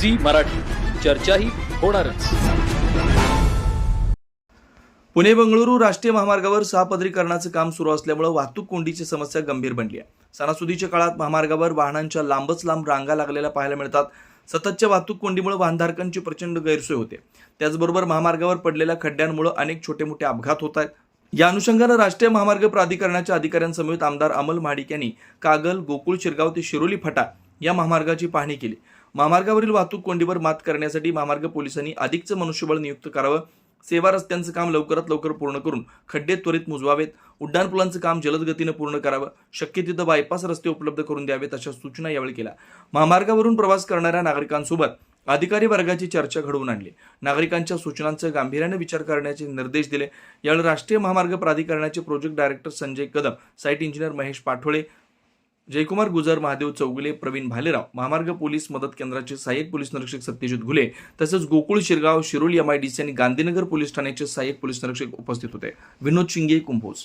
Zee Marathi. चर्चाही होणारच. पुणे बंगळुरू राष्ट्रीय महामार्गावर सहापदरीकरणाचं काम सुरू असल्यामुळे वाहतूक कोंडीची समस्या गंभीर बनली आहे. सणासुदीच्या काळात महामार्गावर वाहनांच्या लांबच लांब रांगा लागलेल्या पाहायला मिळतात. सततच्या वाहतूक कोंडीमुळे वाहनधारकांची प्रचंड गैरसोय होते. त्याचबरोबर महामार्गावर पडलेल्या खड्ड्यांमुळे अनेक छोटे मोठे अपघात होत आहेत. या अनुषंगानं राष्ट्रीय महामार्ग प्राधिकरणाच्या अधिकाऱ्यांसमवेत आमदार अमल महाडिक यांनी कागल गोकुळ शिरगाव ते शिरोली फटा या महामार्गाची पाहणी केली. महामार्गावरील वाहतूक कोंडीवर मात करण्यासाठी महामार्ग पोलिसांनी अधिकचं मनुष्यबळ नियुक्त करावं. सेवा रस्त्यांचं काम लवकरात लवकर पूर्ण करून खड्डे त्वरित मुजवावेत. उड्डाणपुलांचं काम जलद गतीनं पूर्ण करावं. शक्य तिथं बायपास रस्ते उपलब्ध करून द्यावेत अशा सूचना यावेळी केल्या. महामार्गावरून प्रवास करणाऱ्या नागरिकांसोबत अधिकारी वर्गाची चर्चा घडवून आणली. नागरिकांच्या सूचनांचं गांभीर्यानं विचार करण्याचे निर्देश दिले. यावेळी राष्ट्रीय महामार्ग प्राधिकरणाचे project director Sanjay Kadam site engineer Mahesh Pathole Jaykumar Gujar Mahadev Chougule Pravin Bhalerao महामार्ग पोलीस मदत केंद्राचे सहाय्यक पोलीस निरीक्षक सत्यजित घुले तसंच गोकुळ शिरगाव शिरोली एमआयडीसी आणि गांधीनगर पोलीस ठाण्याचे सहाय्यक पोलीस निरीक्षक उपस्थित होते. विनोद शिंगे कुंभोज.